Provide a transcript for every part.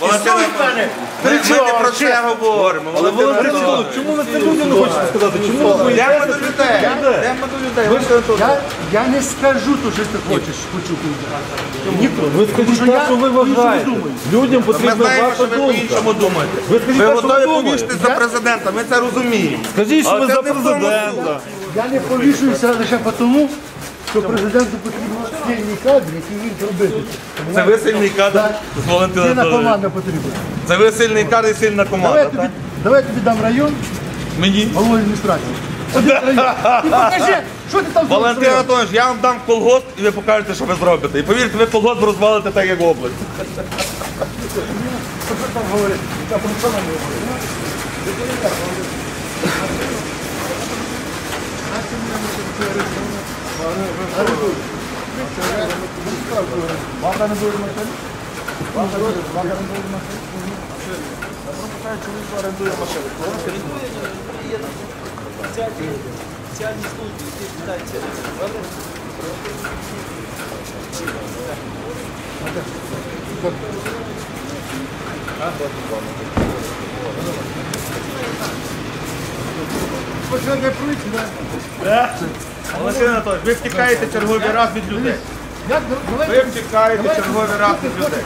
Валентина Ми ми не про це говоримо. Але Володимир Івановна. Чому ви це людям не хочете сказати? Чому ви Йдемо до людей. Йдемо до людей. Я, не скажу то, що ти хочеш почути. Ніхто. Ви скажіть те, що ви вважаєте. Людям Ми потрібна знаємо, що ви по-іншому думаєте. Ви скажіть готові повісти за президента, ми це розуміємо. Скажіть, що ви за президента. Я не повішуюся лише тому, що президенту потрібно сильний кадр, який він зробити. Це ви сильний кадр з Валентина Сильна Анатолійовича. команда потрібна. Це ви сильний кадр і сильна Давай команда. тобі, так? давай я тобі дам район Мені. голови адміністрації. Один район. І покажи, що ти там Валентин. Анатолійович, я вам дам колгосп і ви покажете, що ви зробите. І повірте, ви колгосп розвалите так, як область. Що там говорити? Я про що нам говорити? Бабка не буде машини? Бабка не буде машини? Я чоловік Валентин Анатолійович, ви втікаєте черговий раз від людей. Ви втікаєте черговий раз від людей.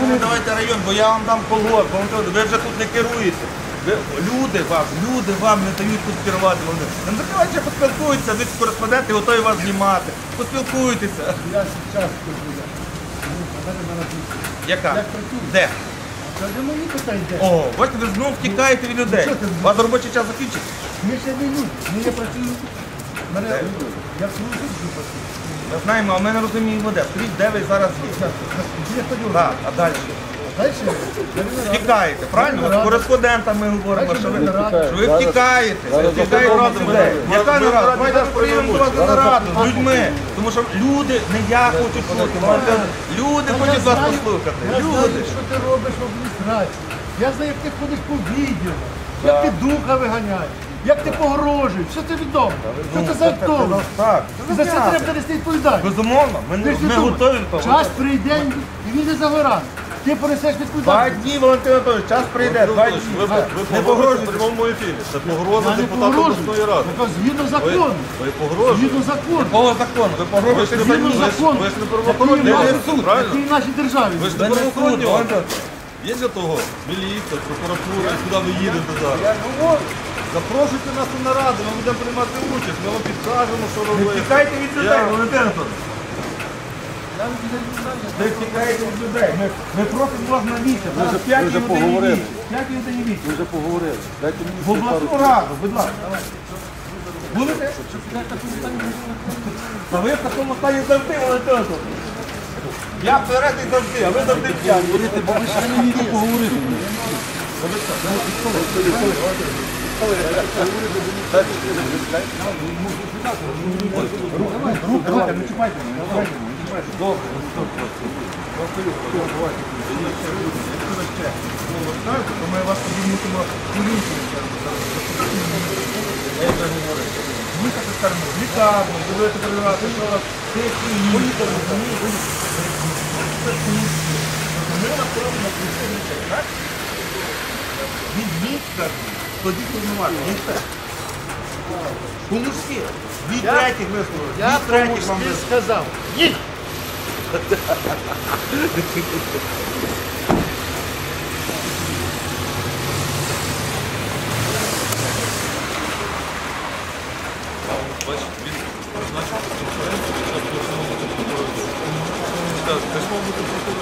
Ну, давайте район, бо я вам дам. Валентин Ви вже тут не керуєте. Ви, люди вам, люди вам не дають тут керувати. Володимир. Не закривайте, поспілкуйтеся, ви кореспонденти готові вас знімати. Поспілкуйтеся. Я зараз скажу. Яка? Де? О, бачите, ви знову втікаєте від людей. Що ти? У вас робочий час закінчиться. Ми ще не люди, ми не працюємо. Мене, я служу, працюю. Ми знаємо, а ми не розуміємо де. Скажіть, де ви зараз є. Я. Так, а далі? Я. Втікаєте, правильно? З кореспондентами говоримо, що ви, що ви втікаєте. Ви втікаєте від людей. Яка нарада? Давайте на нараду з людьми. Тому що люди, не я хочу слухати. Люди хочуть вас послухати. Люди. що ти робиш в адміністрації. Я знаю, як ти ходиш по відео, як ти духа виганяєш, як ти погрожуєш. Все це відомо. Що це за актовність? За це треба нести відповідальність. Безумовно, ми, готові. Час прийде і він не за горами. Ти понесеш Два відповідальність. дні, Валентин Анатолійович, час прийде. Два дні. Ви, ви Не погрожуєте погрожуйте. в прямому ефірі. Це погроза Я не депутату обласної погрожую. ради. Я кажу, Згідно Ви, закону. ви погрожуєте. Згідно закону. Кого закону? Ви погрожуєте Ви ж Згідно ви ж- закону. ви ж не правоохоронні Який органи, нас- правильно? який в нашій державі. Ви ж Ви не не правоохоронні суд, органи. Є для того міліція, прокуратура, куди ви їдете зараз? Запрошуйте нас на нараду, ми будемо приймати участь, ми вам підкажемо, що робити. втікайте від людей, Я- Валентин Анатолійович. Ви втікаєте від людей. Ми, ми просимо вас на місце. Ми вже- ми вже поговорили. людей місць. Ми вже поговорили. Дайте мені В обласну раду, будь ласка. Будете? Та ви в такому стані завжди, Валентин. Я вперед і завжди, а ви завжди п'яні. бо ви ще не вмієте поговорити. Руки, давайте, не чіпайте мене, не чіпайте мене, не чіпайте. Добре, добре. Якщо ви ще слово скажете, то ми вас тоді мусимо поліцію. Я вже говорив. Ми так і скажемо, в лікарню, ви будете перебирати, що у вас техніка, розумієте? Ми вас робимо присутніше, так? Візьміть, скажімо, тоді повноваження, і все. По-мужськи. Дві третіх висловили. Я Дві третіх вам по-мужськи висловили. сказав. Їдь! Бачите, він назначив конференцію, що в основному прокуратурі. Він каже, письмо буде прокуратура.